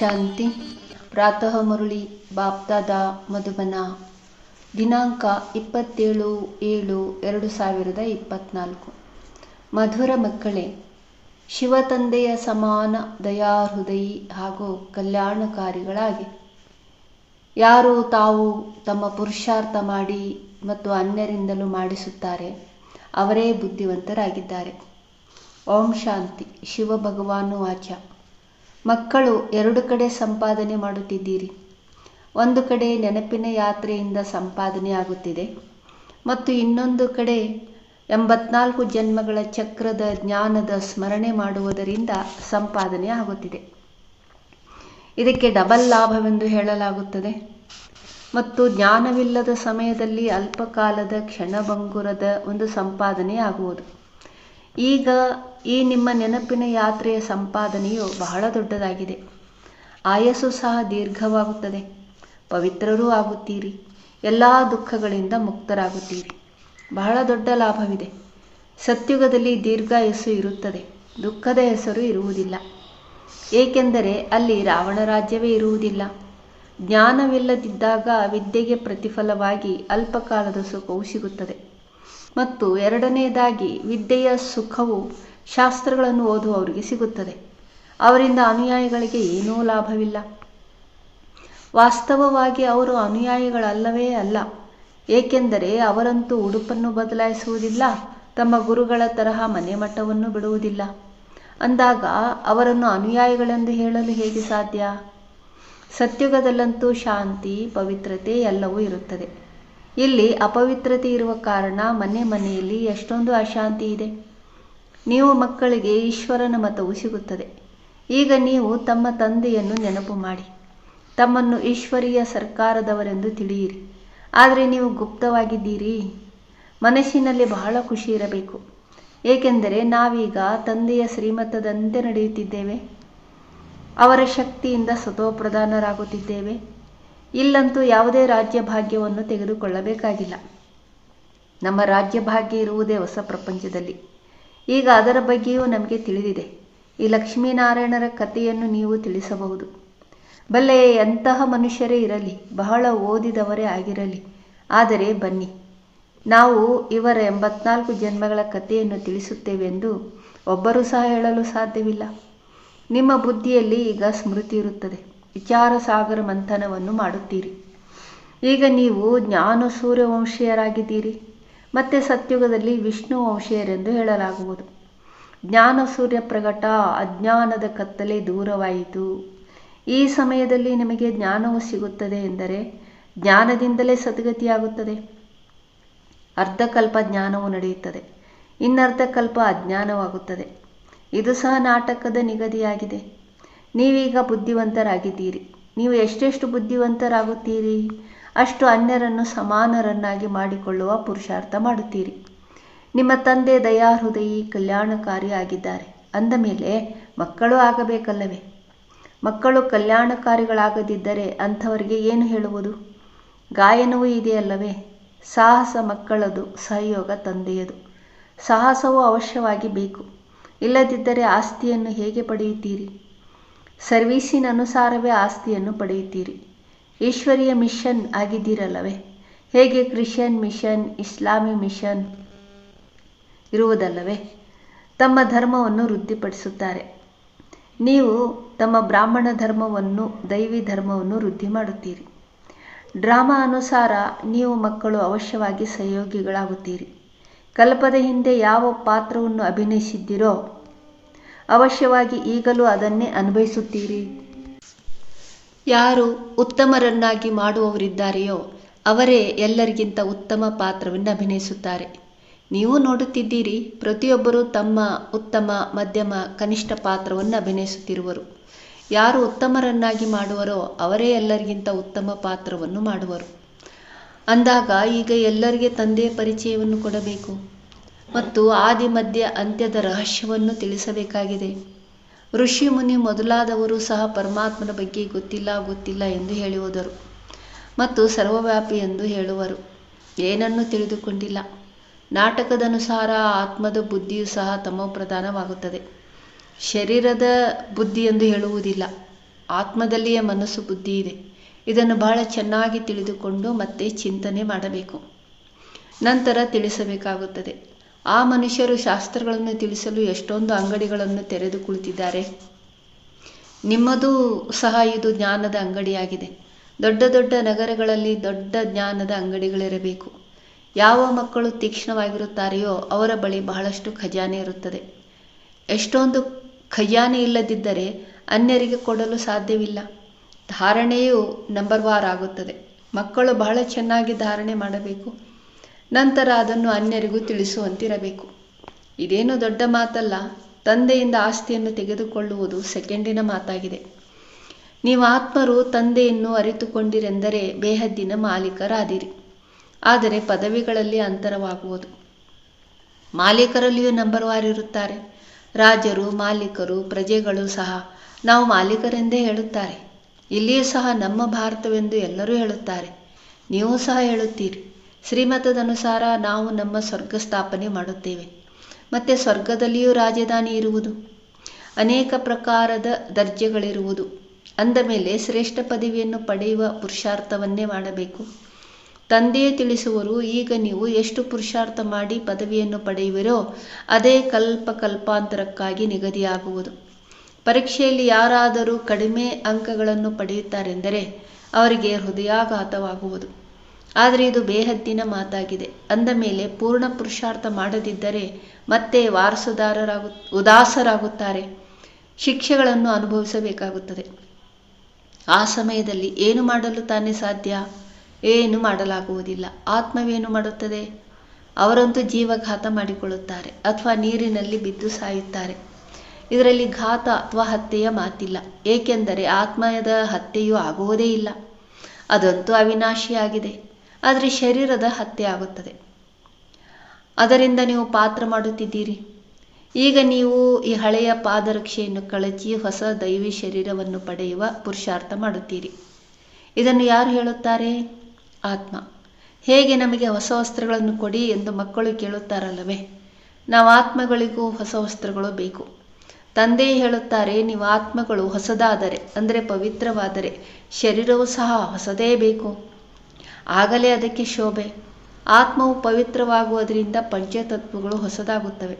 ಶಾಂತಿ. ಪ್ರಾತಃ ಮುರುಳಿ ಬಾಪ್ತಾದ ಮಧುಬನ. ದಿನಾಂಕ ಇಪ್ಪತ್ತೇಳು ಏಳು ಎರಡು ಸಾವಿರದ ಇಪ್ಪತ್ನಾಲ್ಕು. ಮಧುರ ಮಕ್ಕಳೇ ಶಿವತಂದೆಯ ಸಮಾನ ದಯಾಹೃದಯಿ ಹಾಗೂ ಕಲ್ಯಾಣಕಾರಿಗಳಾಗಿ. ಯಾರು ತಾವು ತಮ್ಮ ಪುರುಷಾರ್ಥ ಮಾಡಿ ಮತ್ತು ಅನ್ಯರಿಂದಲೂ ಮಾಡಿಸುತ್ತಾರೆ, ಅವರೇ ಬುದ್ಧಿವಂತರಾಗಿದ್ದಾರೆ. ಓಂ ಶಾಂತಿ. ಶಿವ ಭಗವಾನು ವಾಚ ಮಕ್ಕಳು ಎರಡು ಕಡೆ ಸಂಪಾದನೆ ಮಾಡುತ್ತಿದ್ದೀರಿ. ಒಂದು ಕಡೆ ನೆನಪಿನ ಯಾತ್ರೆಯಿಂದ ಸಂಪಾದನೆ ಆಗುತ್ತಿದೆ ಮತ್ತು ಇನ್ನೊಂದು ಕಡೆ ಎಂಬತ್ನಾಲ್ಕು ಜನ್ಮಗಳ ಚಕ್ರದ ಜ್ಞಾನದ ಸ್ಮರಣೆ ಮಾಡುವುದರಿಂದ ಸಂಪಾದನೆ ಆಗುತ್ತಿದೆ. ಇದಕ್ಕೆ ಡಬಲ್ ಲಾಭವೆಂದು ಹೇಳಲಾಗುತ್ತದೆ. ಮತ್ತು ಜ್ಞಾನವಿಲ್ಲದ ಸಮಯದಲ್ಲಿ ಅಲ್ಪಕಾಲದ ಕ್ಷಣಭಂಗುರದ ಒಂದು ಸಂಪಾದನೆ ಆಗುವುದು. ಈಗ ಈ ನಿಮ್ಮ ನೆನಪಿನ ಯಾತ್ರೆಯ ಸಂಪಾದನೆಯು ಬಹಳ ದೊಡ್ಡದಾಗಿದೆ. ಆಯಸ್ಸು ಸಹ ದೀರ್ಘವಾಗುತ್ತದೆ. ಪವಿತ್ರರೂ ಆಗುತ್ತೀರಿ. ಎಲ್ಲ ದುಃಖಗಳಿಂದ ಮುಕ್ತರಾಗುತ್ತೀರಿ. ಬಹಳ ದೊಡ್ಡ ಲಾಭವಿದೆ. ಸತ್ಯುಗದಲ್ಲಿ ದೀರ್ಘಾಯಸ್ಸು ಇರುತ್ತದೆ. ದುಃಖದ ಹೆಸರು ಇರುವುದಿಲ್ಲ. ಏಕೆಂದರೆ ಅಲ್ಲಿ ರಾವಣ ರಾಜ್ಯವೇ ಇರುವುದಿಲ್ಲ. ಜ್ಞಾನವಿಲ್ಲದಿದ್ದಾಗ ವಿದ್ಯೆಗೆ ಪ್ರತಿಫಲವಾಗಿ ಅಲ್ಪಕಾಲದ ಸುಖವು ಸಿಗುತ್ತದೆ. ಮತ್ತು ಎರಡನೆಯದಾಗಿ ವಿದ್ಯೆಯ ಸುಖವು ಶಾಸ್ತ್ರಗಳನ್ನು ಓದುವವರಿಗೆ ಸಿಗುತ್ತದೆ. ಅವರಿಂದ ಅನುಯಾಯಿಗಳಿಗೆ ಏನೂ ಲಾಭವಿಲ್ಲ. ವಾಸ್ತವವಾಗಿ ಅವರು ಅನುಯಾಯಿಗಳಲ್ಲವೇ ಅಲ್ಲ. ಏಕೆಂದರೆ ಅವರಂತೂ ಉಡುಪನ್ನು ಬದಲಾಯಿಸುವುದಿಲ್ಲ, ತಮ್ಮ ಗುರುಗಳ ತರಹ ಮನೆ ಮಟ್ಟವನ್ನು ಬಿಡುವುದಿಲ್ಲ. ಅಂದಾಗ ಅವರನ್ನು ಅನುಯಾಯಿಗಳೆಂದು ಹೇಳಲು ಹೇಗೆ ಸಾಧ್ಯ? ಸತ್ಯುಗದಲ್ಲಂತೂ ಶಾಂತಿ, ಪವಿತ್ರತೆ ಎಲ್ಲವೂ ಇರುತ್ತದೆ. ಇಲ್ಲಿ ಅಪವಿತ್ರತೆ ಇರುವ ಕಾರಣ ಮನೆ ಮನೆಯಲ್ಲಿ ಎಷ್ಟೊಂದು ಅಶಾಂತಿ ಇದೆ. ನೀವು ಮಕ್ಕಳಿಗೆ ಈಶ್ವರನ ಮತವು ಸಿಗುತ್ತದೆ. ಈಗ ನೀವು ತಮ್ಮ ತಂದೆಯನ್ನು ನೆನಪು ಮಾಡಿ. ತಮ್ಮನ್ನು ಈಶ್ವರೀಯ ಸರ್ಕಾರದವರೆಂದು ತಿಳಿಯಿರಿ. ಆದರೆ ನೀವು ಗುಪ್ತವಾಗಿದ್ದೀರಿ. ಮನಸ್ಸಿನಲ್ಲಿ ಬಹಳ ಖುಷಿ ಇರಬೇಕು. ಏಕೆಂದರೆ ನಾವೀಗ ತಂದೆಯ ಶ್ರೀಮತದಂತೆ ನಡೆಯುತ್ತಿದ್ದೇವೆ. ಅವರ ಶಕ್ತಿಯಿಂದ ಸತೋಪ್ರಧಾನರಾಗುತ್ತಿದ್ದೇವೆ ಇಲ್ಲಂತೂ ಯಾವುದೇ ರಾಜ್ಯ ಭಾಗ್ಯವನ್ನು ತೆಗೆದುಕೊಳ್ಳಬೇಕಾಗಿಲ್ಲ. ನಮ್ಮ ರಾಜ್ಯ ಭಾಗ್ಯ ಇರುವುದೇ ಹೊಸ ಪ್ರಪಂಚದಲ್ಲಿ. ಈಗ ಅದರ ಬಗ್ಗೆಯೂ ನಮಗೆ ತಿಳಿದಿದೆ. ಈ ಲಕ್ಷ್ಮೀನಾರಾಯಣರ ಕಥೆಯನ್ನು ನೀವು ತಿಳಿಸಬಹುದು. ಬಲ್ಲೆ ಎಂತಹ ಮನುಷ್ಯರೇ ಇರಲಿ, ಬಹಳ ಓದಿದವರೇ ಆಗಿರಲಿ, ಆದರೆ ಬನ್ನಿ. ನಾವು ಇವರ ಎಂಬತ್ನಾಲ್ಕು ಜನ್ಮಗಳ ಕಥೆಯನ್ನು ತಿಳಿಸುತ್ತೇವೆಂದು ಒಬ್ಬರೂ ಸಹ ಹೇಳಲು ಸಾಧ್ಯವಿಲ್ಲ. ನಿಮ್ಮ ಬುದ್ಧಿಯಲ್ಲಿ ಈಗ ಸ್ಮೃತಿ ಇರುತ್ತದೆ. ವಿಚಾರ ಸಾಗರ ಮಂಥನವನ್ನು ಮಾಡುತ್ತೀರಿ. ಈಗ ನೀವು ಜ್ಞಾನ ಸೂರ್ಯವಂಶೀಯರಾಗಿದ್ದೀರಿ. ಮತ್ತೆ ಸತ್ಯುಗದಲ್ಲಿ ವಿಷ್ಣು ವಂಶೀಯರೆಂದು ಹೇಳಲಾಗುವುದು. ಜ್ಞಾನ ಸೂರ್ಯ ಪ್ರಕಟ ಅಜ್ಞಾನದ ಕತ್ತಲೆ ದೂರವಾಯಿತು. ಈ ಸಮಯದಲ್ಲಿ ನಿಮಗೆ ಜ್ಞಾನವು ಸಿಗುತ್ತದೆ ಎಂದರೆ ಜ್ಞಾನದಿಂದಲೇ ಸದ್ಗತಿಯಾಗುತ್ತದೆ. ಅರ್ಧಕಲ್ಪ ಜ್ಞಾನವು ನಡೆಯುತ್ತದೆ. ಇನ್ನರ್ಧಕಲ್ಪ ಅಜ್ಞಾನವಾಗುತ್ತದೆ. ಇದು ಸಹ ನಾಟಕದ ನಿಗದಿಯಾಗಿದೆ. ನೀವೀಗ ಬುದ್ಧಿವಂತರಾಗಿದ್ದೀರಿ. ನೀವು ಎಷ್ಟೆಷ್ಟು ಬುದ್ಧಿವಂತರಾಗುತ್ತೀರಿ? ಅಷ್ಟು ಅನ್ಯರನ್ನು ಸಮಾನರನ್ನಾಗಿ ಮಾಡಿಕೊಳ್ಳುವ ಪುರುಷಾರ್ಥ ಮಾಡುತ್ತೀರಿ. ನಿಮ್ಮ ತಂದೆ ದಯಾಹೃದಯಿ ಕಲ್ಯಾಣಕಾರಿ ಆಗಿದ್ದಾರೆ. ಅಂದ ಮೇಲೆ ಮಕ್ಕಳು ಆಗಬೇಕಲ್ಲವೇ? ಮಕ್ಕಳು ಕಲ್ಯಾಣಕಾರಿಗಳಾಗದಿದ್ದರೆ ಅಂಥವರಿಗೆ ಏನು ಹೇಳುವುದು? ಗಾಯನವೂ ಇದೆಯಲ್ಲವೇ? ಸಾಹಸ ಮಕ್ಕಳದು, ಸಹಯೋಗ ತಂದೆಯದು. ಸಾಹಸವೂ ಅವಶ್ಯವಾಗಿ ಬೇಕು. ಇಲ್ಲದಿದ್ದರೆ ಆಸ್ತಿಯನ್ನು ಹೇಗೆ ಪಡೆಯುತ್ತೀರಿ? ಸರ್ವೀಸಿನ ಅನುಸಾರವೇ ಆಸ್ತಿಯನ್ನು ಪಡೆಯುತ್ತೀರಿ. ಈಶ್ವರೀಯ ಮಿಷನ್ ಆಗಿದ್ದೀರಲ್ಲವೇ? ಹೇಗೆ ಕ್ರಿಶ್ಚಿಯನ್ ಮಿಷನ್, ಇಸ್ಲಾಮಿ ಮಿಷನ್ ಇರುವುದಲ್ಲವೇ? ತಮ್ಮ ಧರ್ಮವನ್ನು ವೃದ್ಧಿಪಡಿಸುತ್ತಾರೆ. ನೀವು ತಮ್ಮ ಬ್ರಾಹ್ಮಣ ಧರ್ಮವನ್ನು, ದೈವಿ ಧರ್ಮವನ್ನು ವೃದ್ಧಿ ಮಾಡುತ್ತೀರಿ. ಡ್ರಾಮಾ ಅನುಸಾರ ನೀವು ಮಕ್ಕಳು ಅವಶ್ಯವಾಗಿ ಸಹಯೋಗಿಗಳಾಗುತ್ತೀರಿ. ಕಲ್ಪದ ಹಿಂದೆ ಯಾವ ಪಾತ್ರವನ್ನು ಅಭಿನಯಿಸಿದ್ದೀರೋ ಅವಶ್ಯವಾಗಿ ಈಗಲೂ ಅದನ್ನೇ ಅನುಭವಿಸುತ್ತೀರಿ. ಯಾರು ಉತ್ತಮರನ್ನಾಗಿ ಮಾಡುವವರಿದ್ದಾರೆಯೋ ಅವರೇ ಎಲ್ಲರಿಗಿಂತ ಉತ್ತಮ ಪಾತ್ರವನ್ನು ಅಭಿನಯಿಸುತ್ತಾರೆ. ನೀವು ನೋಡುತ್ತಿದ್ದೀರಿ, ಪ್ರತಿಯೊಬ್ಬರೂ ತಮ್ಮ ಉತ್ತಮ, ಮಧ್ಯಮ, ಕನಿಷ್ಠ ಪಾತ್ರವನ್ನು ಅಭಿನಯಿಸುತ್ತಿರುವರು. ಯಾರು ಉತ್ತಮರನ್ನಾಗಿ ಮಾಡುವರೋ ಅವರೇ ಎಲ್ಲರಿಗಿಂತ ಉತ್ತಮ ಪಾತ್ರವನ್ನು ಮಾಡುವರು. ಅಂದಾಗ ಈಗ ಎಲ್ಲರಿಗೆ ತಂದೆಯ ಪರಿಚಯವನ್ನು ಕೊಡಬೇಕು. ಮತ್ತು ಆದಿ ಮಧ್ಯ ಅಂತ್ಯದ ರಹಸ್ಯವನ್ನು ತಿಳಿಸಬೇಕಾಗಿದೆ. ಋಷಿ ಮುನಿ ಮೊದಲಾದವರು ಸಹ ಪರಮಾತ್ಮನ ಬಗ್ಗೆ ಗೊತ್ತಿಲ್ಲ ಗೊತ್ತಿಲ್ಲ ಎಂದು ಹೇಳುವುದರು ಮತ್ತು ಸರ್ವವ್ಯಾಪಿ ಎಂದು ಹೇಳುವರು. ಏನನ್ನು ತಿಳಿದುಕೊಂಡಿಲ್ಲ. ನಾಟಕದನುಸಾರ ಆತ್ಮದ ಬುದ್ಧಿಯು ಸಹ ತಮೋಪ್ರಧಾನವಾಗುತ್ತದೆ ಶರೀರದ ಬುದ್ಧಿ ಎಂದು ಹೇಳುವುದಿಲ್ಲ. ಆತ್ಮದಲ್ಲಿಯೇ ಮನಸ್ಸು ಬುದ್ಧಿ ಇದೆ. ಇದನ್ನು ಬಹಳ ಚೆನ್ನಾಗಿ ತಿಳಿದುಕೊಂಡು ಮತ್ತೆ ಚಿಂತನೆ ಮಾಡಬೇಕು. ನಂತರ ತಿಳಿಸಬೇಕಾಗುತ್ತದೆ. ಆ ಮನುಷ್ಯರು ಶಾಸ್ತ್ರಗಳನ್ನು ತಿಳಿಸಲು ಎಷ್ಟೊಂದು ಅಂಗಡಿಗಳನ್ನು ತೆರೆದು ಕುಳಿತಿದ್ದಾರೆ. ನಿಮ್ಮದು ಸಹ ಇದು ಜ್ಞಾನದ ಅಂಗಡಿಯಾಗಿದೆ. ದೊಡ್ಡ ದೊಡ್ಡ ನಗರಗಳಲ್ಲಿ ದೊಡ್ಡ ಜ್ಞಾನದ ಅಂಗಡಿಗಳಿರಬೇಕು. ಯಾವ ಮಕ್ಕಳು ತೀಕ್ಷ್ಣವಾಗಿರುತ್ತಾರೆಯೋ ಅವರ ಬಳಿ ಬಹಳಷ್ಟು ಖಜಾನೆ ಇರುತ್ತದೆ. ಎಷ್ಟೊಂದು ಖಜಾನೆ ಇಲ್ಲದಿದ್ದರೆ ಅನ್ಯರಿಗೆ ಕೊಡಲು ಸಾಧ್ಯವಿಲ್ಲ. ಧಾರಣೆಯು ನಂಬರ್ ವಾರ್ ಆಗುತ್ತದೆ. ಮಕ್ಕಳು ಬಹಳ ಚೆನ್ನಾಗಿ ಧಾರಣೆ ಮಾಡಬೇಕು. ನಂತರ ಅದನ್ನು ಅನ್ಯರಿಗೂ ತಿಳಿಸುವಂತಿರಬೇಕು. ಇದೇನು ದೊಡ್ಡ ಮಾತಲ್ಲ, ತಂದೆಯಿಂದ ಆಸ್ತಿಯನ್ನು ತೆಗೆದುಕೊಳ್ಳುವುದು ಸೆಕೆಂಡಿನ ಮಾತಾಗಿದೆ. ನೀವು ಆತ್ಮರು ತಂದೆಯನ್ನು ಅರಿತುಕೊಂಡಿರೆಂದರೆ ಬೇಹದ್ದಿನ ಮಾಲೀಕರಾದಿರಿ. ಆದರೆ ಪದವಿಗಳಲ್ಲಿ ಅಂತರವಾಗುವುದು. ಮಾಲೀಕರಲ್ಲಿಯೂ ನಂಬರ್ ವಾರ್ ಇರುತ್ತಾರೆ. ರಾಜರು, ಮಾಲೀಕರು, ಪ್ರಜೆಗಳು ಸಹ ನಾವು ಮಾಲೀಕರೆಂದೇ ಹೇಳುತ್ತಾರೆ. ಇಲ್ಲಿಯೂ ಸಹ ನಮ್ಮ ಭಾರತವೆಂದು ಎಲ್ಲರೂ ಹೇಳುತ್ತಾರೆ. ನೀವು ಸಹ ಹೇಳುತ್ತೀರಿ. ಶ್ರೀಮತದನುಸಾರ ನಾವು ನಮ್ಮ ಸ್ವರ್ಗ ಸ್ಥಾಪನೆ ಮಾಡುತ್ತೇವೆ. ಮತ್ತು ಸ್ವರ್ಗದಲ್ಲಿಯೂ ರಾಜಧಾನಿ ಇರುವುದು. ಅನೇಕ ಪ್ರಕಾರದ ದರ್ಜೆಗಳಿರುವುದು. ಅಂದ ಮೇಲೆ ಶ್ರೇಷ್ಠ ಪದವಿಯನ್ನು ಪಡೆಯುವ ಪುರುಷಾರ್ಥವನ್ನೇ ಮಾಡಬೇಕು. ತಂದೆಯೇ ತಿಳಿಸುವರು, ಈಗ ನೀವು ಎಷ್ಟು ಪುರುಷಾರ್ಥ ಮಾಡಿ ಪದವಿಯನ್ನು ಪಡೆಯುವಿರೋ ಅದೇ ಕಲ್ಪ ಕಲ್ಪಾಂತರಕ್ಕಾಗಿ ನಿಗದಿಯಾಗುವುದು. ಪರೀಕ್ಷೆಯಲ್ಲಿ ಯಾರಾದರೂ ಕಡಿಮೆ ಅಂಕಗಳನ್ನು ಪಡೆಯುತ್ತಾರೆಂದರೆ ಅವರಿಗೆ ಹೃದಯಾಘಾತವಾಗುವುದು. ಆದರೆ ಇದು ಬೇಹದ್ದಿನ ಮಾತಾಗಿದೆ. ಅಂದ ಮೇಲೆ ಪೂರ್ಣ ಪುರುಷಾರ್ಥ ಮಾಡದಿದ್ದರೆ ಮತ್ತೆ ವಾರಸುದಾರರಾಗು, ಉದಾಸರಾಗುತ್ತಾರೆ. ಶಿಕ್ಷೆಗಳನ್ನು ಅನುಭವಿಸಬೇಕಾಗುತ್ತದೆ. ಆ ಸಮಯದಲ್ಲಿ ಏನು ಮಾಡಲು ತಾನೇ ಸಾಧ್ಯ? ಏನು ಮಾಡಲಾಗುವುದಿಲ್ಲ. ಆತ್ಮವೇನು ಮಾಡುತ್ತದೆ? ಅವರಂತೂ ಜೀವಘಾತ ಮಾಡಿಕೊಳ್ಳುತ್ತಾರೆ ಅಥವಾ ನೀರಿನಲ್ಲಿ ಬಿದ್ದು ಸಾಯುತ್ತಾರೆ. ಇದರಲ್ಲಿ ಘಾತ ಅಥವಾ ಹತ್ಯೆಯ ಮಾತಿಲ್ಲ. ಏಕೆಂದರೆ ಆತ್ಮದ ಹತ್ಯೆಯೂ ಆಗುವುದೇ ಇಲ್ಲ. ಅದಂತೂ ಅವಿನಾಶಿಯಾಗಿದೆ. ಆದರೆ ಶರೀರದ ಹತ್ಯೆ ಆಗುತ್ತದೆ. ಅದರಿಂದ ನೀವು ಪಾತ್ರ ಮಾಡುತ್ತಿದ್ದೀರಿ. ಈಗ ನೀವು ಈ ಹಳೆಯ ಪಾದರಕ್ಷೆಯನ್ನು ಕಳಚಿ ಹೊಸ ದೈವಿ ಶರೀರವನ್ನು ಪಡೆಯುವ ಪುರುಷಾರ್ಥ ಮಾಡುತ್ತೀರಿ. ಇದನ್ನು ಯಾರು ಹೇಳುತ್ತಾರೆ? ಆತ್ಮ. ಹೇಗೆ ನಮಗೆ ಹೊಸ ವಸ್ತ್ರಗಳನ್ನು ಕೊಡಿ ಎಂದು ಮಕ್ಕಳು ಕೇಳುತ್ತಾರಲ್ಲವೇ? ನಾವು ಆತ್ಮಗಳಿಗೂ ಹೊಸ ವಸ್ತ್ರಗಳು ಬೇಕು. ತಂದೆ ಹೇಳುತ್ತಾರೆ, ನೀವು ಆತ್ಮಗಳು ಹೊಸದಾದರೆ, ಅಂದರೆ ಪವಿತ್ರವಾದರೆ, ಶರೀರವೂ ಸಹ ಹೊಸದೇ ಬೇಕು. ಆಗಲೇ ಅದಕ್ಕೆ ಶೋಭೆ. ಆತ್ಮವು ಪವಿತ್ರವಾಗುವುದರಿಂದ ಪಂಚತತ್ವಗಳು ಹೊಸದಾಗುತ್ತವೆ.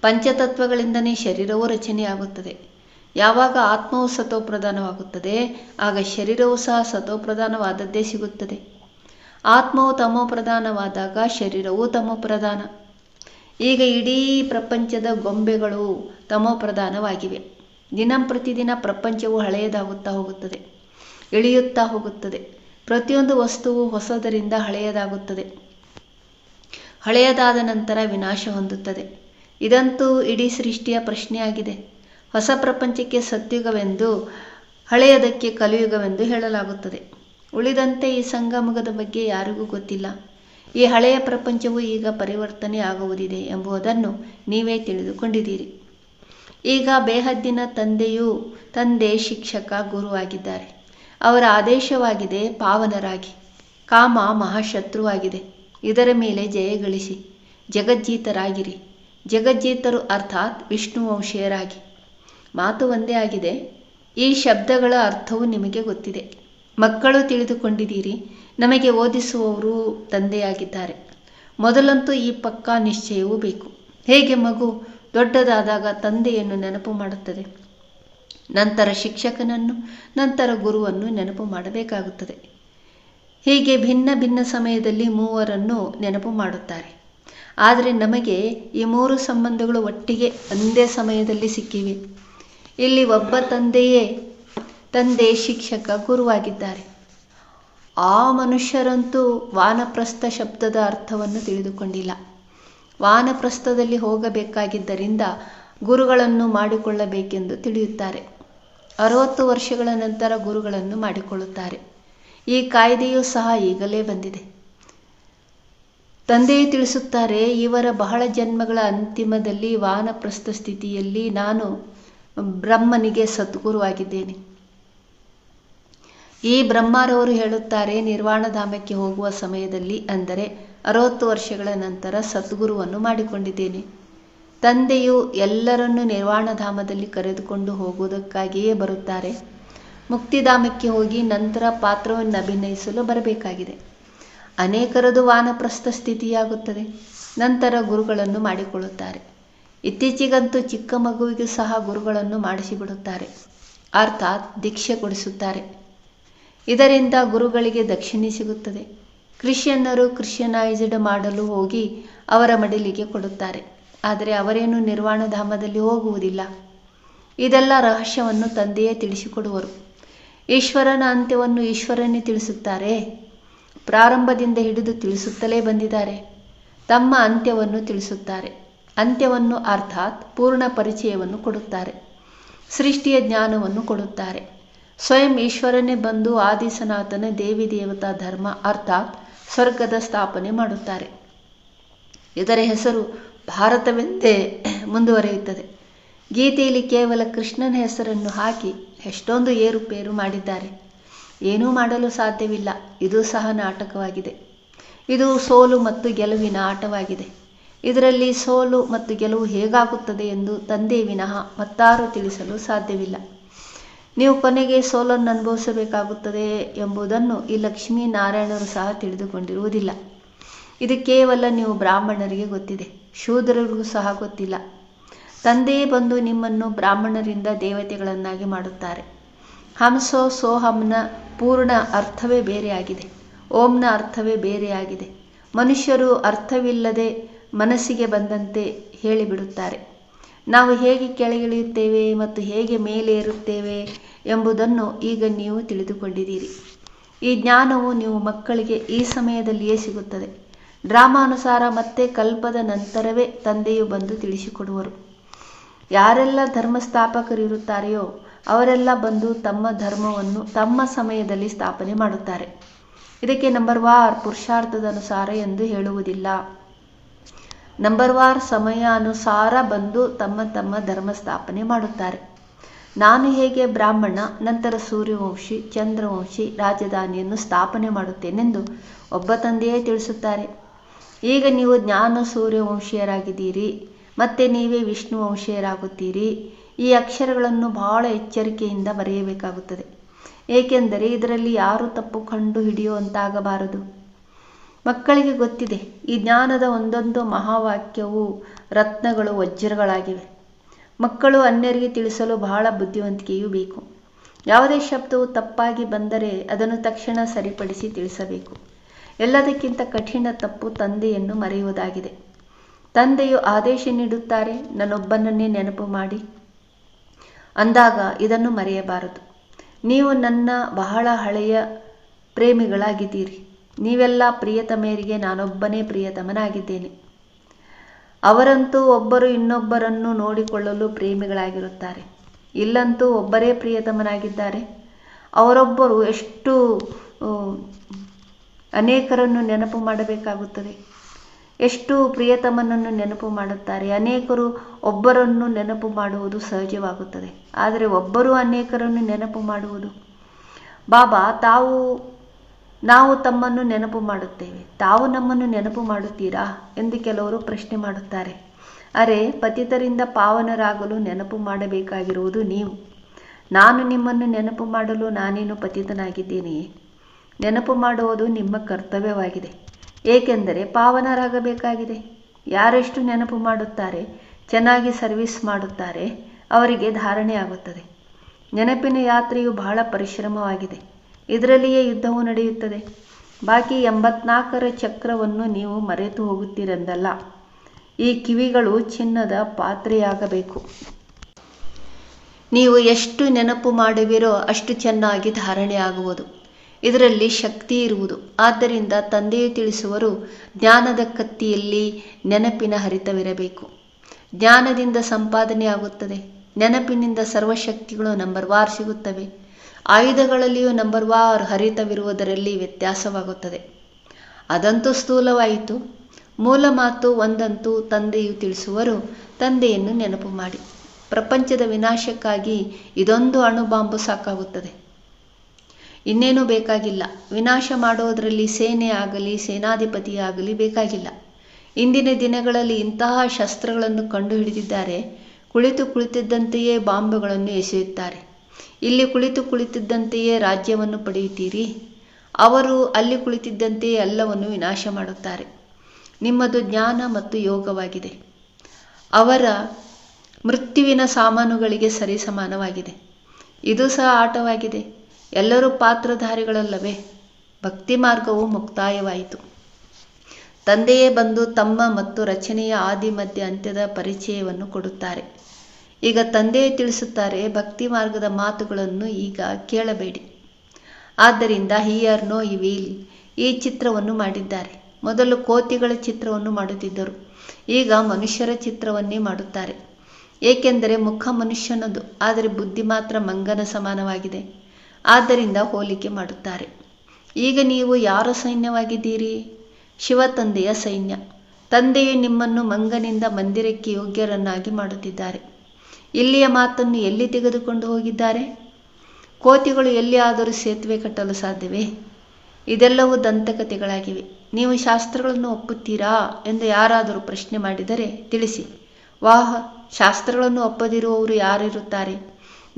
ಪಂಚತತ್ವಗಳಿಂದನೇ ಶರೀರವು ರಚನೆಯಾಗುತ್ತದೆ. ಯಾವಾಗ ಆತ್ಮವು ಸತೋಪ್ರಧಾನವಾಗುತ್ತದೆ ಆಗ ಶರೀರವು ಸಹ ಸತೋಪ್ರಧಾನವಾದದ್ದೇ ಸಿಗುತ್ತದೆ. ಆತ್ಮವು ತಮೋಪ್ರಧಾನವಾದಾಗ ಶರೀರವು ತಮೋಪ್ರಧಾನ. ಈಗ ಇಡೀ ಪ್ರಪಂಚದ ಗೊಂಬೆಗಳು ತಮೋಪ್ರಧಾನವಾಗಿವೆ. ದಿನ ಪ್ರತಿದಿನ ಪ್ರಪಂಚವು ಹಳೆಯದಾಗುತ್ತಾ ಹೋಗುತ್ತದೆ, ಇಳಿಯುತ್ತಾ ಹೋಗುತ್ತದೆ. ಪ್ರತಿಯೊಂದು ವಸ್ತುವು ಹೊಸದರಿಂದ ಹಳೆಯದಾಗುತ್ತದೆ. ಹಳೆಯದಾದ ನಂತರ ವಿನಾಶ ಹೊಂದುತ್ತದೆ. ಇದಂತೂ ಇಡೀ ಸೃಷ್ಟಿಯ ಪ್ರಶ್ನೆಯಾಗಿದೆ. ಹೊಸ ಪ್ರಪಂಚಕ್ಕೆ ಸತ್ಯುಗವೆಂದು ಹಳೆಯದಕ್ಕೆ ಕಲಿಯುಗವೆಂದು ಹೇಳಲಾಗುತ್ತದೆ. ಉಳಿದಂತೆ ಈ ಸಂಗಮಗದ ಬಗ್ಗೆ ಯಾರಿಗೂ ಗೊತ್ತಿಲ್ಲ. ಈ ಹಳೆಯ ಪ್ರಪಂಚವು ಈಗ ಪರಿವರ್ತನೆ ಆಗುವುದಿದೆ ಎಂಬುದನ್ನು ನೀವೇ ತಿಳಿದುಕೊಂಡಿದ್ದೀರಿ. ಈಗ ಬೇಹದ್ದಿನ ತಂದೆಯು ತಂದೆ ಶಿಕ್ಷಕ ಗುರುವಾಗಿದ್ದಾರೆ. ಅವರ ಆದೇಶವಾಗಿದೆ, ಪಾವನರಾಗಿ. ಕಾಮ ಮಹಾಶತ್ರುವಾಗಿದೆ. ಇದರ ಮೇಲೆ ಜಯಗಳಿಸಿ ಜಗಜ್ಜೀತರಾಗಿರಿ. ಜಗಜ್ಜೀತರು ಅರ್ಥಾತ್ ವಿಷ್ಣು ವಂಶೀಯರಾಗಿ. ಮಾತು ಒಂದೇ ಆಗಿದೆ. ಈ ಶಬ್ದಗಳ ಅರ್ಥವು ನಿಮಗೆ ಗೊತ್ತಿದೆ. ಮಕ್ಕಳು ತಿಳಿದುಕೊಂಡಿದ್ದೀರಿ. ನಮಗೆ ಓದಿಸುವವರು ತಂದೆಯಾಗಿದ್ದಾರೆ. ಮೊದಲಂತೂ ಈ ಪಕ್ಕಾ ನಿಶ್ಚಯವೂ ಬೇಕು. ಹೇಗೆ ಮಗು ದೊಡ್ಡದಾದಾಗ ತಂದೆಯನ್ನು ನೆನಪು ಮಾಡುತ್ತದೆ? ನಂತರ ಶಿಕ್ಷಕನನ್ನು, ನಂತರ ಗುರುವನ್ನು ನೆನಪು ಮಾಡಬೇಕಾಗುತ್ತದೆ. ಹೀಗೆ ಭಿನ್ನ ಭಿನ್ನ ಸಮಯದಲ್ಲಿ ಮೂವರನ್ನು ನೆನಪು ಮಾಡುತ್ತಾರೆ. ಆದರೆ ನಮಗೆ ಈ ಮೂರು ಸಂಬಂಧಗಳು ಒಟ್ಟಿಗೆ ಒಂದೇ ಸಮಯದಲ್ಲಿ ಸಿಕ್ಕಿವೆ. ಇಲ್ಲಿ ಒಬ್ಬ ತಂದೆಯೇ ತಂದೆ ಶಿಕ್ಷಕ ಗುರುವಾಗಿದ್ದಾರೆ. ಆ ಮನುಷ್ಯರಂತೂ ವಾನಪ್ರಸ್ಥ ಶಬ್ದದ ಅರ್ಥವನ್ನು ತಿಳಿದುಕೊಂಡಿಲ್ಲ. ವಾನಪ್ರಸ್ಥದಲ್ಲಿ ಹೋಗಬೇಕಾಗಿದ್ದರಿಂದ ಗುರುಗಳನ್ನು ಮಾಡಿಕೊಳ್ಳಬೇಕೆಂದು ತಿಳಿಯುತ್ತಾರೆ. ಅರವತ್ತು ವರ್ಷಗಳ ನಂತರ ಗುರುಗಳನ್ನು ಮಾಡಿಕೊಳ್ಳುತ್ತಾರೆ. ಈ ಕಾಯ್ದೆಯೂ ಸಹ ಈಗಲೇ ಬಂದಿದೆ. ತಂದೆಯು ತಿಳಿಸುತ್ತಾರೆ, ಇವರ ಬಹಳ ಜನ್ಮಗಳ ಅಂತಿಮದಲ್ಲಿ ವಾನಪ್ರಸ್ಥ ಸ್ಥಿತಿಯಲ್ಲಿ ನಾನು ಬ್ರಹ್ಮನಿಗೆ ಸದ್ಗುರುವಾಗಿದ್ದೇನೆ. ಈ ಬ್ರಹ್ಮರವರು ಹೇಳುತ್ತಾರೆ, ನಿರ್ವಾಣಧಾಮಕ್ಕೆ ಹೋಗುವ ಸಮಯದಲ್ಲಿ ಅಂದರೆ ಅರವತ್ತು ವರ್ಷಗಳ ನಂತರ ಸದ್ಗುರುವನ್ನು ಮಾಡಿಕೊಂಡಿದ್ದೇನೆ. ತಂದೆಯು ಎಲ್ಲರನ್ನೂ ನಿರ್ವಾಣಧಾಮದಲ್ಲಿ ಕರೆದುಕೊಂಡು ಹೋಗುವುದಕ್ಕಾಗಿಯೇ ಬರುತ್ತಾರೆ. ಮುಕ್ತಿಧಾಮಕ್ಕೆ ಹೋಗಿ ನಂತರ ಪಾತ್ರವನ್ನು ಅಭಿನಯಿಸಲು ಬರಬೇಕಾಗಿದೆ. ಅನೇಕರದು ವಾನಪ್ರಸ್ಥ ಸ್ಥಿತಿಯಾಗುತ್ತದೆ. ನಂತರ ಗುರುಗಳನ್ನು ಮಾಡಿಕೊಳ್ಳುತ್ತಾರೆ. ಇತ್ತೀಚೆಗಂತೂ ಚಿಕ್ಕ ಮಗುವಿಗೆ ಸಹ ಗುರುಗಳನ್ನು ಮಾಡಿಸಿಬಿಡುತ್ತಾರೆ. ಅರ್ಥಾತ್ ದೀಕ್ಷೆ ಕೊಡಿಸುತ್ತಾರೆ. ಇದರಿಂದ ಗುರುಗಳಿಗೆ ದಕ್ಷಿಣೆ ಸಿಗುತ್ತದೆ. ಕ್ರಿಶ್ಚಿಯನ್ನರು ಕ್ರಿಶ್ಚಿಯನೈಸ್ಡ್ ಮಾಡಲು ಹೋಗಿ ಅವರ ಮಡಿಲಿಗೆ ಕೊಡುತ್ತಾರೆ. ಆದರೆ ಅವರೇನು ನಿರ್ವಾಣಧಾಮದಲ್ಲಿ ಹೋಗುವುದಿಲ್ಲ. ಇದೆಲ್ಲ ರಹಸ್ಯವನ್ನು ತಂದೆಯೇ ತಿಳಿಸಿಕೊಡುವರು. ಈಶ್ವರನ ಅಂತ್ಯವನ್ನು ಈಶ್ವರನೇ ತಿಳಿಸುತ್ತಾರೆ. ಪ್ರಾರಂಭದಿಂದ ಹಿಡಿದು ತಿಳಿಸುತ್ತಲೇ ಬಂದಿದ್ದಾರೆ. ತಮ್ಮ ಅಂತ್ಯವನ್ನು ತಿಳಿಸುತ್ತಾರೆ. ಅಂತ್ಯವನ್ನು ಅರ್ಥಾತ್ ಪೂರ್ಣ ಪರಿಚಯವನ್ನು ಕೊಡುತ್ತಾರೆ. ಸೃಷ್ಟಿಯ ಜ್ಞಾನವನ್ನು ಕೊಡುತ್ತಾರೆ. ಸ್ವಯಂ ಈಶ್ವರನೇ ಬಂದು ಆದಿ ಸನಾತನ ದೇವಿ ದೇವತಾ ಧರ್ಮ ಅರ್ಥಾತ್ ಸ್ವರ್ಗದ ಸ್ಥಾಪನೆ ಮಾಡುತ್ತಾರೆ. ಇದರ ಹೆಸರು ಭಾರತವೆಂದೇ ಮುಂದುವರಿಯುತ್ತದೆ. ಗೀತೆಯಲ್ಲಿ ಕೇವಲ ಕೃಷ್ಣನ ಹೆಸರನ್ನು ಹಾಕಿ ಎಷ್ಟೊಂದು ಏರುಪೇರು ಮಾಡಿದ್ದಾರೆ. ಏನೂ ಮಾಡಲು ಸಾಧ್ಯವಿಲ್ಲ. ಇದು ಸಹ ನಾಟಕವಾಗಿದೆ. ಇದು ಸೋಲು ಮತ್ತು ಗೆಲುವಿನ ಆಟವಾಗಿದೆ. ಇದರಲ್ಲಿ ಸೋಲು ಮತ್ತು ಗೆಲುವು ಹೇಗಾಗುತ್ತದೆ ಎಂದು ತಂದೆ ವಿನಃ ಮತ್ತಾರು ತಿಳಿಸಲು ಸಾಧ್ಯವಿಲ್ಲ. ನೀವು ಕೊನೆಗೆ ಸೋಲನ್ನು ಅನುಭವಿಸಬೇಕಾಗುತ್ತದೆ ಎಂಬುದನ್ನು ಈ ಲಕ್ಷ್ಮೀನಾರಾಯಣರು ಸಹ ತಿಳಿದುಕೊಂಡಿರುವುದಿಲ್ಲ. ಇದು ಕೇವಲ ನೀವು ಬ್ರಾಹ್ಮಣರಿಗೆ ಗೊತ್ತಿದೆ, ಶೂದ್ರರಿಗೂ ಸಹ ಗೊತ್ತಿಲ್ಲ. ತಂದೆಯೇ ಬಂದು ನಿಮ್ಮನ್ನು ಬ್ರಾಹ್ಮಣರಿಂದ ದೇವತೆಗಳನ್ನಾಗಿ ಮಾಡುತ್ತಾರೆ. ಹಂಸೋ ಸೋಹಂನ ಪೂರ್ಣ ಅರ್ಥವೇ ಬೇರೆಯಾಗಿದೆ, ಓಂನ ಅರ್ಥವೇ ಬೇರೆಯಾಗಿದೆ. ಮನುಷ್ಯರು ಅರ್ಥವಿಲ್ಲದೆ ಮನಸ್ಸಿಗೆ ಬಂದಂತೆ ಹೇಳಿಬಿಡುತ್ತಾರೆ. ನಾವು ಹೇಗೆ ಕೆಳಗಿಳಿಯುತ್ತೇವೆ ಮತ್ತು ಹೇಗೆ ಮೇಲೆ ಇರುತ್ತೇವೆ ಎಂಬುದನ್ನು ಈಗ ನೀವು ತಿಳಿದುಕೊಂಡಿದ್ದೀರಿ. ಈ ಜ್ಞಾನವು ನೀವು ಮಕ್ಕಳಿಗೆ ಈ ಸಮಯದಲ್ಲಿಯೇ ಸಿಗುತ್ತದೆ. ಡ್ರಾಮಾನುಸಾರ ಮತ್ತೆ ಕಲ್ಪದ ನಂತರವೇ ತಂದೆಯು ಬಂದು ತಿಳಿಸಿಕೊಡುವರು. ಯಾರೆಲ್ಲ ಧರ್ಮಸ್ಥಾಪಕರಿರುತ್ತಾರೆಯೋ ಅವರೆಲ್ಲ ಬಂದು ತಮ್ಮ ಧರ್ಮವನ್ನು ತಮ್ಮ ಸಮಯದಲ್ಲಿ ಸ್ಥಾಪನೆ ಮಾಡುತ್ತಾರೆ. ಇದಕ್ಕೆ ನಂಬರ್ ವಾರ್ ಪುರುಷಾರ್ಥದ ಅನುಸಾರ ಎಂದು ಹೇಳುವುದಿಲ್ಲ. ನಂಬರ್ ವಾರ್ ಸಮಯ ಅನುಸಾರ ಬಂದು ತಮ್ಮ ತಮ್ಮ ಧರ್ಮ ಸ್ಥಾಪನೆ ಮಾಡುತ್ತಾರೆ. ನಾನು ಹೇಗೆ ಬ್ರಾಹ್ಮಣ, ನಂತರ ಸೂರ್ಯವಂಶಿ, ಚಂದ್ರವಂಶಿ, ರಾಜಧಾನಿಯನ್ನು ಸ್ಥಾಪನೆ ಮಾಡುತ್ತೇನೆಂದು ಒಬ್ಬ ತಂದೆಯೇ ತಿಳಿಸುತ್ತಾರೆ. ಈಗ ನೀವು ಜ್ಞಾನ ಸೂರ್ಯವಂಶೀಯರಾಗಿದ್ದೀರಿ, ಮತ್ತೆ ನೀವೇ ವಿಷ್ಣು ವಂಶೀಯರಾಗುತ್ತೀರಿ. ಈ ಅಕ್ಷರಗಳನ್ನು ಬಹಳ ಎಚ್ಚರಿಕೆಯಿಂದ ಬರೆಯಬೇಕಾಗುತ್ತದೆ. ಏಕೆಂದರೆ ಇದರಲ್ಲಿ ಯಾರು ತಪ್ಪು ಕಂಡು ಹಿಡಿಯುವಂತಾಗಬಾರದು. ಮಕ್ಕಳಿಗೆ ಗೊತ್ತಿದೆ, ಈ ಜ್ಞಾನದ ಒಂದೊಂದು ಮಹಾವಾಕ್ಯವು ರತ್ನಗಳು, ವಜ್ರಗಳಾಗಿವೆ. ಮಕ್ಕಳು ಅನ್ಯರಿಗೆ ತಿಳಿಸಲು ಬಹಳ ಬುದ್ಧಿವಂತಿಕೆಯೂ ಬೇಕು. ಯಾವುದೇ ಶಬ್ದವು ತಪ್ಪಾಗಿ ಬಂದರೆ ಅದನ್ನು ತಕ್ಷಣ ಸರಿಪಡಿಸಿ ತಿಳಿಸಬೇಕು. ಎಲ್ಲದಕ್ಕಿಂತ ಕಠಿಣ ತಪ್ಪು ತಂದೆಯನ್ನು ಮರೆಯುವುದಾಗಿದೆ. ತಂದೆಯು ಆದೇಶ ನೀಡುತ್ತಾರೆ, ನನ್ನೊಬ್ಬನನ್ನೇ ನೆನಪು ಮಾಡಿ. ಅಂದಾಗ ಇದನ್ನು ಮರೆಯಬಾರದು. ನೀವು ನನ್ನ ಬಹಳ ಹಳೆಯ ಪ್ರೇಮಿಗಳಾಗಿದ್ದೀರಿ. ನೀವೆಲ್ಲ ಪ್ರಿಯತಮೆಯರಿಗೆ ನಾನೊಬ್ಬನೇ ಪ್ರಿಯತಮನಾಗಿದ್ದೇನೆ. ಅವರಂತೂ ಒಬ್ಬರು ಇನ್ನೊಬ್ಬರನ್ನು ನೋಡಿಕೊಳ್ಳಲು ಪ್ರೇಮಿಗಳಾಗಿರುತ್ತಾರೆ. ಇಲ್ಲಂತೂ ಒಬ್ಬರೇ ಪ್ರಿಯತಮನಾಗಿದ್ದಾರೆ. ಅವರೊಬ್ಬರು ಎಷ್ಟು ಅನೇಕರನ್ನು ನೆನಪು ಮಾಡಬೇಕಾಗುತ್ತದೆ. ಎಷ್ಟು ಪ್ರಿಯತಮನನ್ನು ನೆನಪು ಮಾಡುತ್ತಾರೆ. ಅನೇಕರು ಒಬ್ಬರನ್ನು ನೆನಪು ಮಾಡುವುದು ಸಹಜವಾಗುತ್ತದೆ. ಆದರೆ ಒಬ್ಬರು ಅನೇಕರನ್ನು ನೆನಪು ಮಾಡುವುದು, ಬಾಬಾ, ತಾವು, ನಾವು ತಮ್ಮನ್ನು ನೆನಪು ಮಾಡುತ್ತೇವೆ. ತಾವು ನಮ್ಮನ್ನು ನೆನಪು ಮಾಡುತ್ತೀರಾ ಎಂದು ಕೆಲವರು ಪ್ರಶ್ನೆ ಮಾಡುತ್ತಾರೆ. ಅರೆ, ಪತಿತರಿಂದ ಪಾವನರಾಗಲು ನೆನಪು ಮಾಡಬೇಕಾಗಿರುವುದು ನೀವು. ನಾನು ನಿಮ್ಮನ್ನು ನೆನಪು ಮಾಡಲು ನಾನೇನು ಪತಿತನಾಗಿದ್ದೇನೆಯೇ? ನೆನಪು ಮಾಡುವುದು ನಿಮ್ಮ ಕರ್ತವ್ಯವಾಗಿದೆ. ಏಕೆಂದರೆ ಪಾವನರಾಗಬೇಕಾಗಿದೆ. ಯಾರೆಷ್ಟು ನೆನಪು ಮಾಡುತ್ತಾರೆ, ಚೆನ್ನಾಗಿ ಸರ್ವಿಸ್ ಮಾಡುತ್ತಾರೆ, ಅವರಿಗೆ ಧಾರಣೆ ಆಗುತ್ತದೆ. ನೆನಪಿನ ಯಾತ್ರೆಯು ಬಹಳ ಪರಿಶ್ರಮವಾಗಿದೆ. ಇದರಲ್ಲಿಯೇ ಯುದ್ಧವು ನಡೆಯುತ್ತದೆ. ಬಾಕಿ ಎಂಬತ್ನಾಲ್ಕರ ಚಕ್ರವನ್ನು ನೀವು ಮರೆತು ಹೋಗುತ್ತೀರೆಂದಲ್ಲ. ಈ ಕಿವಿಗಳು ಚಿನ್ನದ ಪಾತ್ರೆಯಾಗಬೇಕು. ನೀವು ಎಷ್ಟು ನೆನಪು ಮಾಡುವಿರೋ ಅಷ್ಟು ಚೆನ್ನಾಗಿ ಧಾರಣೆ ಆಗುವುದು ಇದರಲ್ಲಿ ಶಕ್ತಿ ಇರುವುದು. ಆದ್ದರಿಂದ ತಂದೆಯು ತಿಳಿಸುವರು, ಜ್ಞಾನದ ಕತ್ತಿಯಲ್ಲಿ ನೆನಪಿನ ಹರಿತವಿರಬೇಕು. ಜ್ಞಾನದಿಂದ ಸಂಪಾದನೆ ಆಗುತ್ತದೆ ನೆನಪಿನಿಂದ ಸರ್ವಶಕ್ತಿಗಳು ನಂಬರ್ ವಾರ್ ಸಿಗುತ್ತವೆ. ಆಯುಧಗಳಲ್ಲಿಯೂ ನಂಬರ್ ವಾರ್ ಹರಿತವಿರುವುದರಲ್ಲಿ ವ್ಯತ್ಯಾಸವಾಗುತ್ತದೆ. ಅದಂತೂ ಸ್ಥೂಲವಾಯಿತು. ಮೂಲ ಮಾತು ಒಂದಂತೂ ತಂದೆಯು ತಿಳಿಸುವರು, ತಂದೆಯನ್ನು ನೆನಪು ಮಾಡಿ. ಪ್ರಪಂಚದ ವಿನಾಶಕ್ಕಾಗಿ ಇದೊಂದು ಅಣುಬಾಂಬು ಸಾಕಾಗುತ್ತದೆ. ಇನ್ನೇನೂ ಬೇಕಾಗಿಲ್ಲ. ವಿನಾಶ ಮಾಡೋದರಲ್ಲಿ ಸೇನೆ ಆಗಲಿ, ಸೇನಾಧಿಪತಿ ಆಗಲಿ ಬೇಕಾಗಿಲ್ಲ. ಇಂದಿನ ದಿನಗಳಲ್ಲಿ ಇಂತಹ ಶಸ್ತ್ರಗಳನ್ನು ಕಂಡುಹಿಡಿದಿದ್ದಾರೆ ಕುಳಿತು ಕುಳಿತಿದ್ದಂತೆಯೇ ಬಾಂಬೆಗಳನ್ನು ಎಸೆಯುತ್ತಾರೆ. ಇಲ್ಲಿ ಕುಳಿತು ಕುಳಿತಿದ್ದಂತೆಯೇ ರಾಜ್ಯವನ್ನು ಪಡೆಯುತ್ತೀರಿ. ಅವರು ಅಲ್ಲಿ ಕುಳಿತಿದ್ದಂತೆಯೇ ಎಲ್ಲವನ್ನು ವಿನಾಶ ಮಾಡುತ್ತಾರೆ. ನಿಮ್ಮದು ಜ್ಞಾನ ಮತ್ತು ಯೋಗವಾಗಿದೆ. ಅವರ ಮೃತ್ಯುವಿನ ಸಾಮಾನುಗಳಿಗೆ ಸರಿಸಮಾನವಾಗಿದೆ. ಇದು ಸಹ ಆಟವಾಗಿದೆ. ಎಲ್ಲರೂ ಪಾತ್ರಧಾರಿಗಳಲ್ಲವೇ? ಭಕ್ತಿ ಮಾರ್ಗವು ಮುಕ್ತಾಯವಾಯಿತು. ತಂದೆಯೇ ಬಂದು ತಮ್ಮ ಮತ್ತು ರಚನೆಯ ಆದಿ ಮಧ್ಯ ಅಂತ್ಯದ ಪರಿಚಯವನ್ನು ಕೊಡುತ್ತಾರೆ. ಈಗ ತಂದೆಯೇ ತಿಳಿಸುತ್ತಾರೆ, ಭಕ್ತಿ ಮಾರ್ಗದ ಮಾತುಗಳನ್ನು ಈಗ ಕೇಳಬೇಡಿ. ಆದ್ದರಿಂದ ಹಿಯರ್ ನೋ ಇ ವೀಲ್ ಈ ಚಿತ್ರವನ್ನು ಮಾಡಿದ್ದಾರೆ. ಮೊದಲು ಕೋತಿಗಳ ಚಿತ್ರವನ್ನು ಮಾಡುತ್ತಿದ್ದರು. ಈಗ ಮನುಷ್ಯರ ಚಿತ್ರವನ್ನೇ ಮಾಡುತ್ತಾರೆ. ಏಕೆಂದರೆ ಮುಖ ಮನುಷ್ಯನದು, ಆದರೆ ಬುದ್ಧಿ ಮಾತ್ರ ಮಂಗನ ಸಮಾನವಾಗಿದೆ. ಆದ್ದರಿಂದ ಹೋಲಿಕೆ ಮಾಡುತ್ತಾರೆ. ಈಗ ನೀವು ಯಾರ ಸೈನ್ಯವಾಗಿದ್ದೀರಿ? ಶಿವ ತಂದೆಯ ಸೈನ್ಯ. ತಂದೆಯೇ ನಿಮ್ಮನ್ನು ಮಂಗನಿಂದ ಮಂದಿರಕ್ಕೆ ಯೋಗ್ಯರನ್ನಾಗಿ ಮಾಡುತ್ತಿದ್ದಾರೆ. ಇಲ್ಲಿಯ ಮಾತನ್ನು ಎಲ್ಲಿ ತೆಗೆದುಕೊಂಡು ಹೋಗಿದ್ದಾರೆ? ಕೋತಿಗಳು ಎಲ್ಲಿಯಾದರೂ ಸೇತುವೆ ಕಟ್ಟಲು ಸಾಧ್ಯವೇ? ಇದೆಲ್ಲವೂ ದಂತಕಥೆಗಳಾಗಿವೆ. ನೀವು ಶಾಸ್ತ್ರಗಳನ್ನು ಒಪ್ಪುತ್ತೀರಾ ಎಂದು ಯಾರಾದರೂ ಪ್ರಶ್ನೆ ಮಾಡಿದರೆ ತಿಳಿಸಿ. ವಾಹ, ಶಾಸ್ತ್ರಗಳನ್ನು ಒಪ್ಪದಿರುವವರು ಯಾರಿರುತ್ತಾರೆ?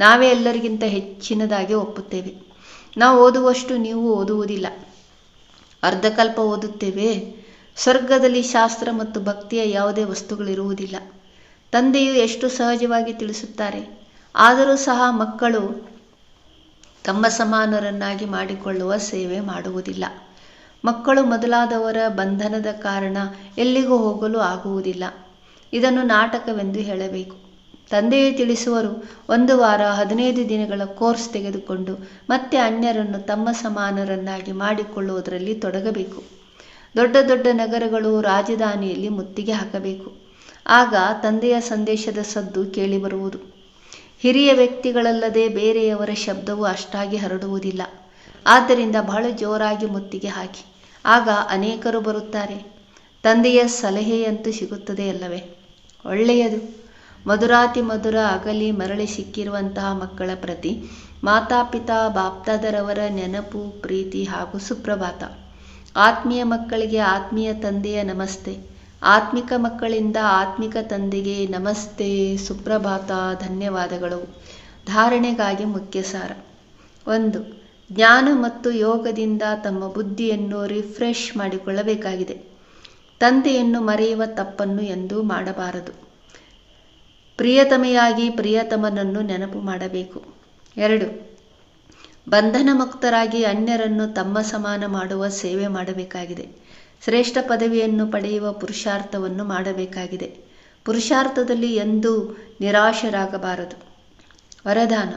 ನಾವೇ ಎಲ್ಲರಿಗಿಂತ ಹೆಚ್ಚಿನದಾಗಿ ಒಪ್ಪುತ್ತೇವೆ. ನಾವು ಓದುವಷ್ಟು ನೀವು ಓದುವುದಿಲ್ಲ. ಅರ್ಧಕಲ್ಪ ಓದುತ್ತೇವೆ. ಸ್ವರ್ಗದಲ್ಲಿ ಶಾಸ್ತ್ರ ಮತ್ತು ಭಕ್ತಿಯ ಯಾವುದೇ ವಸ್ತುಗಳಿರುವುದಿಲ್ಲ. ತಂದೆಯು ಎಷ್ಟು ಸಹಜವಾಗಿ ತಿಳಿಸುತ್ತಾರೆ. ಆದರೂ ಸಹ ಮಕ್ಕಳು ತಮ್ಮ ಸಮಾನರನ್ನಾಗಿ ಮಾಡಿಕೊಳ್ಳುವ ಸೇವೆ ಮಾಡುವುದಿಲ್ಲ. ಮಕ್ಕಳು ಮೊದಲಾದವರ ಬಂಧನದ ಕಾರಣ ಎಲ್ಲಿಗೂ ಹೋಗಲು ಆಗುವುದಿಲ್ಲ. ಇದನ್ನು ನಾಟಕವೆಂದು ಹೇಳಬೇಕು. ತಂದೆಯು ತಿಳಿಸುವರು. ಒಂದು ವಾರ ಹದಿನೈದು ದಿನಗಳ ಕೋರ್ಸ್ ತೆಗೆದುಕೊಂಡು ಮತ್ತೆ ಅನ್ಯರನ್ನು ತಮ್ಮ ಸಮಾನರನ್ನಾಗಿ ಮಾಡಿಕೊಳ್ಳುವುದರಲ್ಲಿ ತೊಡಗಬೇಕು. ದೊಡ್ಡ ದೊಡ್ಡ ನಗರಗಳು ರಾಜಧಾನಿಯಲ್ಲಿ ಮುತ್ತಿಗೆ ಹಾಕಬೇಕು. ಆಗ ತಂದೆಯ ಸಂದೇಶದ ಸದ್ದು ಕೇಳಿಬರುವುದು. ಹಿರಿಯ ವ್ಯಕ್ತಿಗಳಲ್ಲದೆ ಬೇರೆಯವರ ಶಬ್ದವು ಅಷ್ಟಾಗಿ ಹರಡುವುದಿಲ್ಲ. ಆದ್ದರಿಂದ ಬಹಳ ಜೋರಾಗಿ ಮುತ್ತಿಗೆ ಹಾಕಿ. ಆಗ ಅನೇಕರು ಬರುತ್ತಾರೆ. ತಂದೆಯ ಸಲಹೆಯಂತೂ ಸಿಗುತ್ತದೆ ಅಲ್ಲವೇ? ಒಳ್ಳೆಯದು. ಮಧುರಾತಿ ಮಧುರ ಅಗಲಿ ಮರಳಿ ಸಿಕ್ಕಿರುವಂತಹ ಮಕ್ಕಳ ಪ್ರತಿ ಮಾತಾಪಿತಾ ಬಾಪ್ತಾದರವರ ನೆನಪು, ಪ್ರೀತಿ ಹಾಗೂ ಸುಪ್ರಭಾತ. ಆತ್ಮೀಯ ಮಕ್ಕಳಿಗೆ ಆತ್ಮೀಯ ತಂದೆಯ ನಮಸ್ತೆ. ಆತ್ಮಿಕ ಮಕ್ಕಳಿಂದ ಆತ್ಮಿಕ ತಂದೆಗೆ ನಮಸ್ತೆ, ಸುಪ್ರಭಾತ, ಧನ್ಯವಾದಗಳು. ಧಾರಣೆಗಾಗಿ ಮುಖ್ಯ ಸಾರ ಒಂದು, ಜ್ಞಾನ ಮತ್ತು ಯೋಗದಿಂದ ತಮ್ಮ ಬುದ್ಧಿಯನ್ನು ರಿಫ್ರೆಶ್ ಮಾಡಿಕೊಳ್ಳಬೇಕಾಗಿದೆ. ತಂದೆಯನ್ನು ಮರೆಯುವ ತಪ್ಪನ್ನು ಎಂದೂ ಮಾಡಬಾರದು. ಪ್ರಿಯತಮೆಯಾಗಿ ಪ್ರಿಯತಮನನ್ನು ನೆನಪು ಮಾಡಬೇಕು. ಎರಡು ಬಂಧನ ಮುಕ್ತರಾಗಿ ಅನ್ಯರನ್ನು ತಮ್ಮ ಸಮಾನ ಮಾಡುವ ಸೇವೆ ಮಾಡಬೇಕಾಗಿದೆ. ಶ್ರೇಷ್ಠ ಪದವಿಯನ್ನು ಪಡೆಯುವ ಪುರುಷಾರ್ಥವನ್ನು ಮಾಡಬೇಕಾಗಿದೆ. ಪುರುಷಾರ್ಥದಲ್ಲಿ ಎಂದೂ ನಿರಾಶರಾಗಬಾರದು. ವರದಾನ,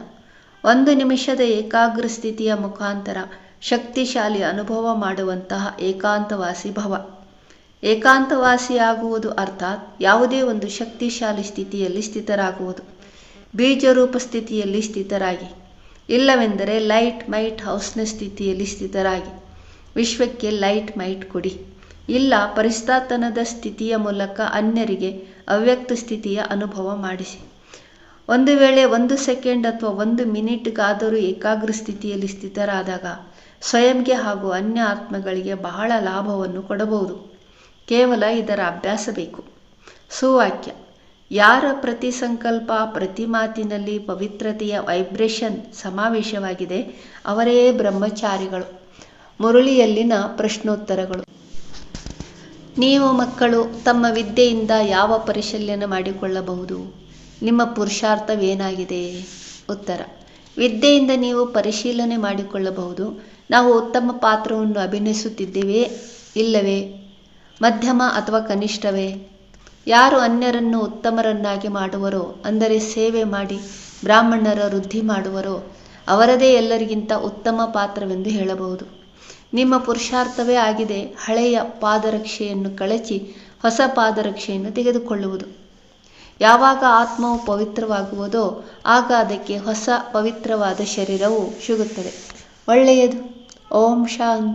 ಒಂದು ನಿಮಿಷದ ಏಕಾಗ್ರ ಸ್ಥಿತಿಯ ಮುಖಾಂತರ ಶಕ್ತಿಶಾಲಿ ಅನುಭವ ಮಾಡುವಂತಹ ಏಕಾಂತವಾಸಿ ಭವ. ಏಕಾಂತವಾಸಿಯಾಗುವುದು ಅರ್ಥಾತ್ ಯಾವುದೇ ಒಂದು ಶಕ್ತಿಶಾಲಿ ಸ್ಥಿತಿಯಲ್ಲಿ ಸ್ಥಿತರಾಗುವುದು. ಬೀಜರೂಪ ಸ್ಥಿತಿಯಲ್ಲಿ ಸ್ಥಿತರಾಗಿ. ಇಲ್ಲವೆಂದರೆ ಲೈಟ್ ಮೈಟ್ ಹೌಸ್ನ ಸ್ಥಿತಿಯಲ್ಲಿ ಸ್ಥಿತರಾಗಿ. ವಿಶ್ವಕ್ಕೆ ಲೈಟ್ ಮೈಟ್ ಕೊಡಿ. ಇಲ್ಲ ಪರಿಸ್ಥಾತನದ ಸ್ಥಿತಿಯ ಮೂಲಕ ಅನ್ಯರಿಗೆ ಅವ್ಯಕ್ತ ಸ್ಥಿತಿಯ ಅನುಭವ ಮಾಡಿಸಿ. ಒಂದು ವೇಳೆ ಒಂದು ಸೆಕೆಂಡ್ ಅಥವಾ ಒಂದು ಮಿನಿಟ್ಗಾದರೂ ಏಕಾಗ್ರ ಸ್ಥಿತಿಯಲ್ಲಿ ಸ್ಥಿತರಾದಾಗ ಸ್ವಯಂಗೆ ಹಾಗೂ ಅನ್ಯ ಆತ್ಮಗಳಿಗೆ ಬಹಳ ಲಾಭವನ್ನು ಕೊಡಬಹುದು. ಕೇವಲ ಇದರ ಅಭ್ಯಾಸ ಬೇಕು. ಸುವಾಕ್ಯ, ಯಾರ ಪ್ರತಿ ಸಂಕಲ್ಪ, ಪ್ರತಿ ಮಾತಿನಲ್ಲಿ ಪವಿತ್ರತೆಯ ವೈಬ್ರೇಷನ್ ಸಮಾವೇಶವಾಗಿದೆ, ಅವರೇ ಬ್ರಹ್ಮಚಾರಿಗಳು. ಮುರುಳಿಯಲ್ಲಿನ ಪ್ರಶ್ನೋತ್ತರಗಳು. ನೀವು ಮಕ್ಕಳು, ತಮ್ಮ ವಿದ್ಯೆಯಿಂದ ಯಾವ ಪರಿಶೀಲನೆ ಮಾಡಿಕೊಳ್ಳಬಹುದು? ನಿಮ್ಮ ಪುರುಷಾರ್ಥವೇನಾಗಿದೆ? ಉತ್ತರ, ವಿದ್ಯೆಯಿಂದ ನೀವು ಪರಿಶೀಲನೆ ಮಾಡಿಕೊಳ್ಳಬಹುದು. ನಾವು ಉತ್ತಮ ಪಾತ್ರವನ್ನು ಅಭಿನಯಿಸುತ್ತಿದ್ದೇವೆ, ಇಲ್ಲವೇ? ಮಧ್ಯಮ ಅಥವಾ ಕನಿಷ್ಠವೇ? ಯಾರು ಅನ್ಯರನ್ನು ಉತ್ತಮರನ್ನಾಗಿ ಮಾಡುವರೋ, ಅಂದರೆ ಸೇವೆ ಮಾಡಿ ಬ್ರಾಹ್ಮಣರ ವೃದ್ಧಿ ಮಾಡುವರೋ, ಅವರದೇ ಎಲ್ಲರಿಗಿಂತ ಉತ್ತಮ ಪಾತ್ರವೆಂದು ಹೇಳಬಹುದು. ನಿಮ್ಮ ಪುರುಷಾರ್ಥವೇ ಆಗಿದೆ, ಹಳೆಯ ಪಾದರಕ್ಷೆಯನ್ನು ಕಳಚಿ ಹೊಸ ಪಾದರಕ್ಷೆಯನ್ನು ತೆಗೆದುಕೊಳ್ಳುವುದು. ಯಾವಾಗ ಆತ್ಮವು ಪವಿತ್ರವಾಗುವುದೋ, ಆಗ ಅದಕ್ಕೆ ಹೊಸ ಪವಿತ್ರವಾದ ಶರೀರವು ಸಿಗುತ್ತದೆ. ಒಳ್ಳೆಯದು. ಓಂ ಶಾಂತಿ.